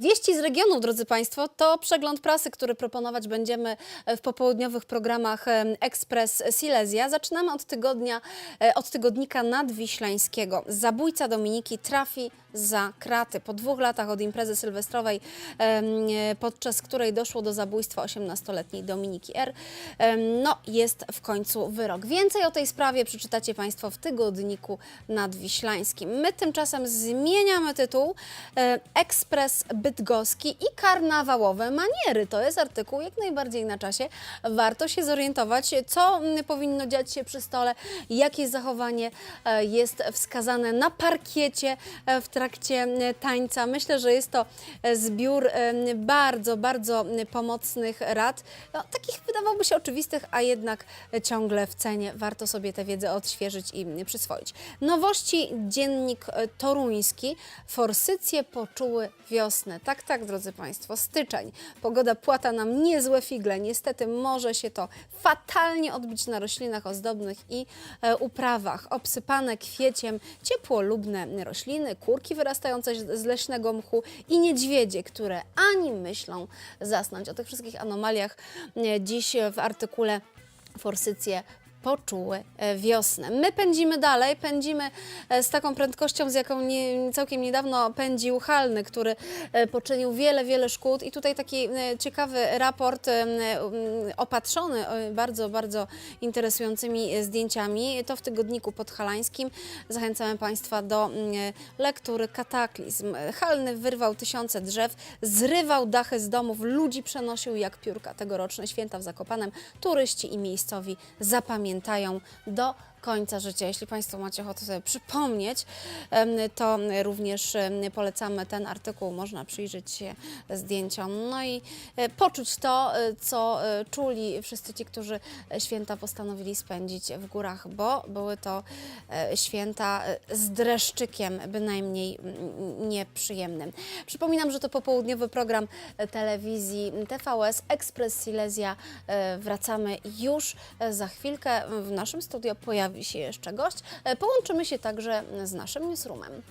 Wieści z regionów, drodzy Państwo, to przegląd prasy, który proponować będziemy w popołudniowych programach Express Silesia. Zaczynamy od tygodnia, e, od tygodnika nadwiślańskiego. Zabójca Dominiki trafi za kraty. Po dwóch latach od imprezy sylwestrowej, e, podczas której doszło do zabójstwa 18-letniej Dominiki R., no jest w końcu wyrok. Więcej o tej sprawie przeczytacie Państwo w tygodniku nadwiślańskim. My tymczasem zmieniamy tytuł e, Ekspres Bydgoski i karnawałowe maniery. To jest artykuł jak najbardziej na czasie. Warto się zorientować, co mm, powinno dziać się przy stole, jakie zachowanie e, jest wskazane na parkiecie e, w trakcie e, tańca. Myślę, że jest to zbiór bardzo, bardzo pomocnych rad, no, takich wydawałoby się oczywistych, a jednak ciągle w cenie. Warto sobie tę wiedzę odświeżyć i przyswoić. Nowości Dziennik Toruński. Forsycje poczuły wiosnę. Tak, tak, drodzy Państwo, styczeń. Pogoda płata nam niezłe figle. Niestety może się to fatalnie odbić na roślinach ozdobnych i e, uprawach. Obsypane kwieciem ciepłolubne rośliny, kurki wyrastające z leśnego mchu i niedźwiedzie, które ani myślą zasnąć. O tych wszystkich anomaliach e, dziś w artykule Forsycje poczuły e, wiosnę. My pędzimy dalej, pędzimy e, z taką prędkością, z jaką nie, całkiem niedawno pędził Halny, który e, poczynił wiele, wiele szkód i tutaj taki ciekawy raport opatrzony bardzo, bardzo interesującymi zdjęciami. To w tygodniku podhalańskim. Zachęcamy Państwa do lektury Kataklizm. Halny wyrwał tysiące drzew, zrywał dachy z domów, ludzi przenosił jak piórka. Tegoroczne święta w Zakopanem turyści i miejscowi zapamiętają do końca życia. Jeśli Państwo macie ochotę sobie przypomnieć, to również polecamy ten artykuł. Można przyjrzeć się zdjęciom, no i e, poczuć to, e, co e, czuli wszyscy ci, którzy święta postanowili spędzić w górach, bo były to święta z dreszczykiem, bynajmniej nieprzyjemnym. Przypominam, że to popołudniowy program telewizji TVS Express Silesia. Wracamy już za chwilkę. W naszym studio pojawi się jeszcze gość. E, Połączymy się także z naszym newsroomem.